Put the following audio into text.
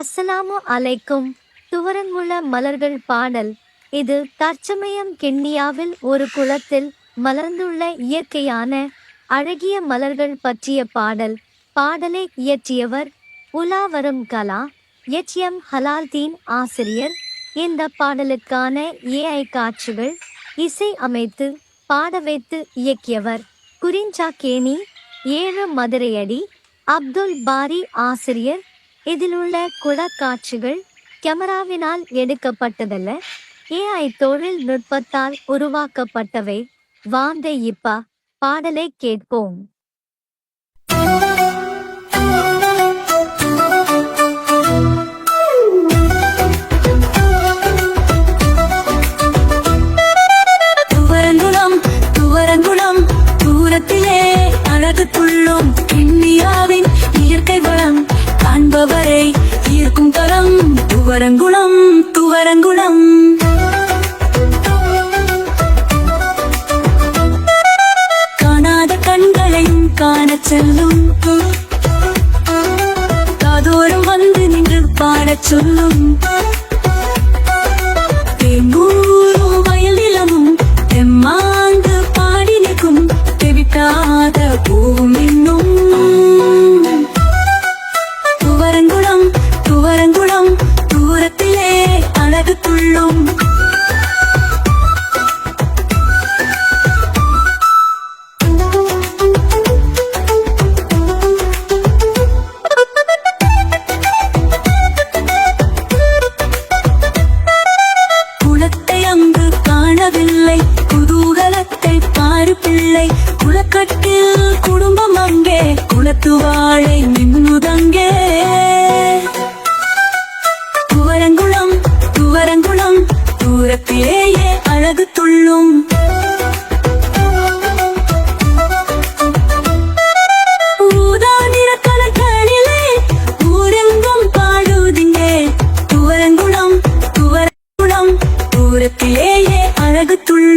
அஸ்ஸலாமு அலைக்கும். துவரங்குள மலர்கள் பாடல். இது தற்சமயம் கென்னியாவில் ஒரு குளத்தில் மலர்ந்துள்ள இயற்கையான அழகிய மலர்கள் பற்றிய பாடல். பாடலை இயற்றியவர் உலாவரும் கலா எச்எம் ஹலால்தீன் ஆசிரியர். இந்த பாடலுக்கான ஏஐ காட்சிகள் இசை அமைத்து பாட வைத்து இயக்கியவர் குறிஞ்சா கேணி ஏழு மதுரையடி அப்துல் பாரி ஆசிரியர். இதிலுள்ள குடக்காட்சிகள் கேமராவினால் எடுக்கப்பட்டதல்ல. ஏஐ தொழில்நுட்பத்தால் உருவாக்கப்பட்டவை. வாந்த இப்பா பாடலை கேட்போம். துவரங்குளம் துவரங்குளம் தூரத்திலே அழகு துவரங்குளம் துவரங்குளம். காணாத கண்களையும் காணச் செல்லும். காதோறும் வந்து நின்று பாடச் சொல்லும். கட்டில் குடும்பம் அங்கே குளத்து வாழை மின்னுதங்கே. துவரங்குளம் துவரங்குளம் தூரத்திலேயே அழகு துள்ளும். அழகு துள்ளும்.